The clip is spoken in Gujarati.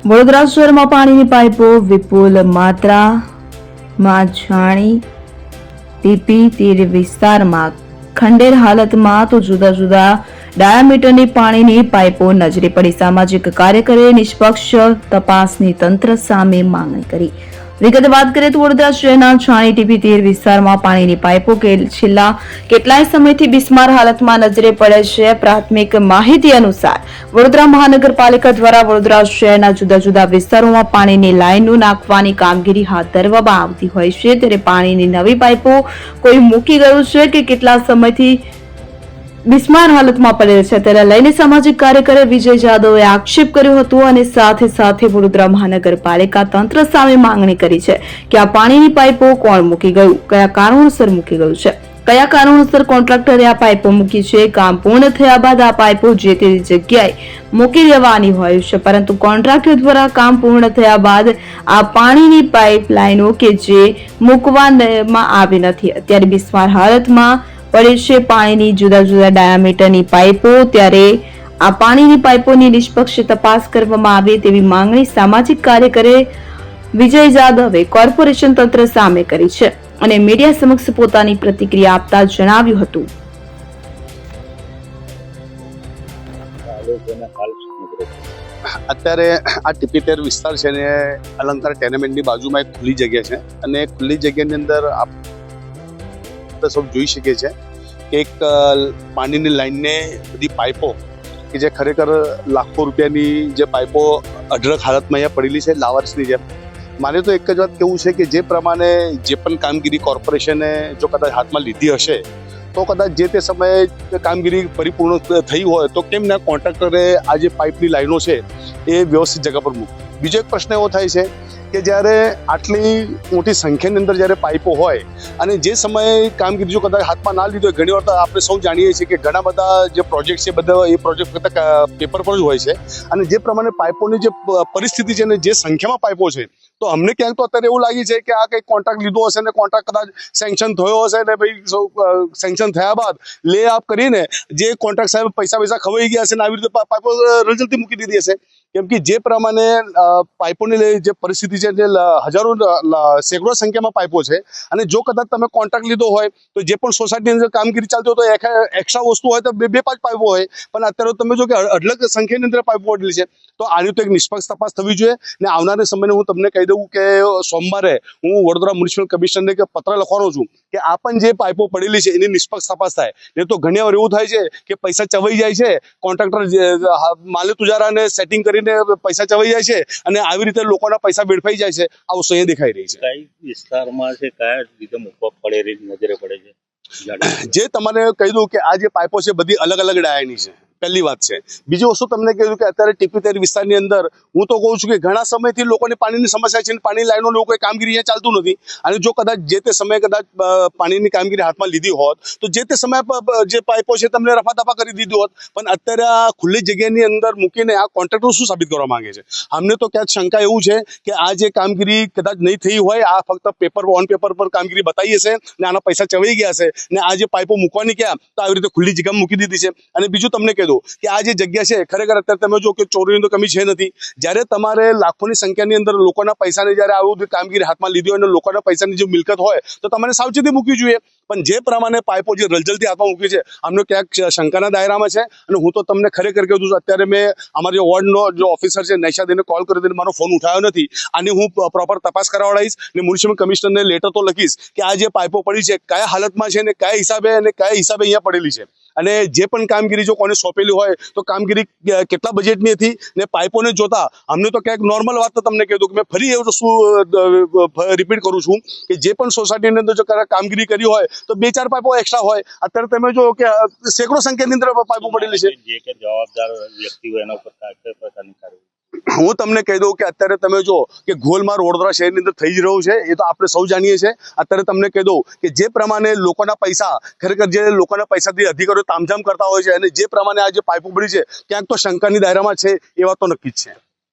વડોદરા શહેરમાં પાણીની પાઇપો વિપુલ માત્રામાં છાણી પીપી તીર વિસ્તારમાં ખંડેર હાલતમાં તો જુદા જુદા ડાયામીટરની પાણીની પાઇપો નજરે પડી. સામાજિક કાર્યકરે નિષ્પક્ષ તપાસની તંત્ર સામે માંગણી કરી. વિગતે વાત કરીએ તો વડોદરા શહેરના છાણી ટીપી તીર વિસ્તારમાં પાણીની પાઇપો કે છેલ્લા કેટલાય સમયથી બિસ્માર હાલતમાં નજરે પડે છે. પ્રાથમિક માહિતી અનુસાર વડોદરા મહાનગરપાલિકા દ્વારા વડોદરા શહેરના જુદા જુદા વિસ્તારોમાં પાણીની લાઈનો નાખવાની કામગીરી હાથ ધરવામાં આવતી હોય છે. ત્યારે પાણીની નવી પાઇપો કોઈ મૂકી ગયું છે કે કેટલા સમયથી બિસ્માર હાલતમાં પડેલ છે. તેને લઈને સામાજિક કાર્યકર વિજય જાદવે આક્ષેપ કર્યો હતો અને સાથે સાથે વડોદરા મહાનગરપાલિકા તંત્ર સામે માંગણી કરી છે કે આ પાણીની પાઇપો કોણ મૂકી ગયું? કયા કારણોસર મૂકી ગયું છે? કયા કારણોસર કોન્ટ્રાક્ટરે આ પાઇપો મૂકી છે? કામ પૂર્ણ થયા બાદ આ પાઇપો જે તે જગ્યાએ મૂકી દેવાની હોય છે. પરંતુ કોન્ટ્રાક્ટર દ્વારા કામ પૂર્ણ થયા બાદ આ પાણીની પાઇપ લાઈનો કે જે મૂકવામાં આવી નથી. અત્યારે બિસ્માર હાલતમાં પડે છે પાણીની જુદા જુદા ડાયામીટરની પાઇપો. ત્યારે આ પાણીની પાઇપોની નિષ્પક્ષ તપાસ કરવામાં આવે તેવી માંગણી સામાજિક કાર્યકરે વિજય જાદવે કોર્પોરેશન તંત્ર સામે કરી છે અને મીડિયા સમક્ષ પોતાની પ્રતિક્રિયા આપતા જણાવ્યું હતું. અત્યારે આ ટીપીટેર વિસ્તાર છે ને અલંકાર ટેનેમેન્ટની બાજુમાં એક ખુલ્લી જગ્યા છે અને ખુલ્લી જગ્યાની અંદર આપણે સૌ જોઈ શકીએ છીએ એક પાણીની લાઈનને બધી પાઇપો કે જે ખરેખર લાખો રૂપિયાની જે પાઇપો અઢળક હાલતમાં અહીંયા પડેલી છે લાવર્સની જેમ. મારે તો એક જ વાત કેવું છે કે જે પ્રમાણે જે પણ કામગીરી કોર્પોરેશને જો કદાચ હાથમાં લીધી હશે, તો કદાચ જે તે સમયે કામગીરી પરિપૂર્ણ થઈ હોય, તો કેમ ના કોન્ટ્રાક્ટરે આ જે પાઇપની લાઈનો છે એ વ્યવસ્થિત જગા પર મૂક બીજો એક પ્રશ્ન એવો થાય છે કે જ્યારે આટલી મોટી સંખ્યાની અંદર જ્યારે પાઇપો હોય અને જે સમયે કામગીરી જો કદાચ હાથમાં ના લીધો ઘણી વાર આપણે સૌ જાણીએ છીએ કે ઘણા બધા જે પ્રોજેક્ટ છે, બધા એ પ્રોજેક્ટ કદાચ પેપર પર જ હોય છે. અને જે પ્રમાણે પાઇપોની જે પરિસ્થિતિ છે અને જે સંખ્યામાં પાઇપો છે, તો અમને ક્યાંક તો અત્યારે એવું લાગે છે કે આ કંઈક કોન્ટ્રાક્ટ લીધો હશે ને કોન્ટ્રાક્ટ કદાચ સેન્કશન થયો હશે ને, ભાઈ સેન્કશન થયા બાદ લે આપ કરીને જે કોન્ટ્રાક્ટ સાહેબ પૈસા પૈસા ખવાઈ ગયા હશે ને, આવી રીતે પાઇપો રજલતી મૂકી દીધી હશે. કેમ કે જે પ્રમાણે પાઇપોની જે પરિસ્થિતિ છે જે હજારો સેંકડો સંખ્યામાં પાઇપો છે. અને જો કદાચ તમે કોન્ટ્રાક્ટ લીધો હોય, તો જે પણ સોસાયટીની અંદર કામગીરી ચાલતી હોય, તો એક્સ્ટ્રા વસ્તુ હોય તો બે બે, પાંચ પાઇપો હોય. પણ અત્યારે તમે જો કે અઢળક સંખ્યાની અંદર પાઇપો વડેલી છે. તો આની તો એક નિષ્પક્ષ તપાસ થવી જોઈએ. ને આવનારા સમયને હું તમને કહી દઉં કે, સોમવારે હું વડોદરા મ્યુનિસિપલ કમિશનરને પત્ર લખવાનો છું કે આ પણ જે પાઇપો પડેલી છે, એની નિષ્પક્ષ તપાસ થાય. નહીં તો ઘણી વાર એવું થાય છે કે પૈસા ચવાઈ જાય છે, કોન્ટ્રાક્ટર માલે તુજારાને સેટિંગ કરીને પૈસા ચવાઈ જાય છે અને આવી રીતે લોકોના પૈસા વેડફાઈ જાય છે આ વસ્તુ અહીંયા દેખાઈ રહી છે. કઈ વિસ્તારમાં છે કયા રીતે મૂકવા પડે નજરે પડે છે? જે તમારે કહી દઉં કે આ જે પાઇપો છે બધી અલગ અલગ ડાયાની છે. પહેલી વાત છે. બીજી વસ્તુ તમને કહ્યું કે અત્યારે ટીપીતેર વિસ્તારની અંદર હું તો કહું છું કે ઘણા સમયથી લોકોને પાણીની સમસ્યા છે પાણી લાઈનો લોકો કામગીરી અહીંયા ચાલતું નથી. અને જો કદાચ જે તે સમયે કદાચ પાણીની કામગીરી હાથમાં લીધી હોત, તો જે તે સમયે જે પાઇપો છે તમને રફાદફા કરી દીધી હોત. પણ અત્યારે આ ખુલ્લી જગ્યાની અંદર મૂકીને આ કોન્ટ્રાક્ટર શું સાબિત કરવા માંગે છે? અમને તો ક્યાંક શંકા એવું છે કે આ જે કામગીરી કદાચ નહીં થઈ હોય, આ ફક્ત પેપર, ઓન પેપર પર કામગીરી બતાવી હશે ને આના પૈસા ચવાઈ ગયા છે ને આ જે પાઇપો મૂકવાની ક્યાં? તો આવી રીતે ખુલ્લી જગ્યામાં મૂકી દીધી છે. અને બીજું તમને કહી દઉં કે આ જે જગ્યા છે, ખરેખર અત્યારે તમે જો કે ચોરીની તો કમી છે નથી. જ્યારે તમારે લાખોની સંખ્યાની અંદર લોકોના પૈસાની જ્યારે આવું કામગીરી હાથમાં લીધી હોય અને લોકોના પૈસાની જે મિલકત હોય, તો તમારે સાવચેતી મૂકવી જોઈએ. પણ જે પ્રમાણે પાઇપો જે રલજલથી હાથમાં મૂકી છે અમને ક્યાંક શંકાના દાયરામાં છે. અને હું તો તમને ખરેખર કહું છું, અત્યારે મેં અમારા વોર્ડનો જે ઓફિસર છે નૈશાદીને કોલ કરી દઈને મારો ફોન ઉઠાવ્યો નથી. આની હું પ્રોપર તપાસ કરાવડાવીશ ને મ્યુનિસિપલ કમિશનરને લેટર તો લખીશ કે આ જે પાઇપો પડી છે, કયા હાલતમાં છે ને કયા હિસાબે અને કયા હિસાબે અહીંયા પડેલી છે. અને જે પણ કામગીરી જો કોને સોંપેલી હોય, તો કામગીરી કેટલા બજેટની હતી ને પાઇપોને જોતા, અમને તો ક્યાંક નોર્મલ વાત તો તમને કહી દઉં કે મેં ફરી એવું શું રિપીટ કરું છું કે જે પણ સોસાયટીની અંદર જો કામગીરી કરી હોય, તો બે ચાર પાઇપો એક્સ્ટ્રા હોય. અત્યારે તમે જો કે સેંકડો સંખ્યાની અંદર પાઇપો પડેલી છે. જે કે જવાબદાર વ્યક્તિ હોય એના ઉપર હું તમને કહી દઉં કે અત્યારે તમે જો કે ગોલમાર વડોદરા શહેરની અંદર થઈ જ રહ્યું છે, એ તો આપણે સૌ જાણીએ છીએ. અત્યારે તમને કહી દઉં કે જે પ્રમાણે લોકોના પૈસા, ખરેખર જે લોકોના પૈસાથી અધિકારીઓ તામઝામ કરતા હોય છે અને જે પ્રમાણે આ જે પાઇપો પડી છે, ક્યાંક તો શંકાની દાયરામાં છે, એ વાત તો નક્કી જ છે.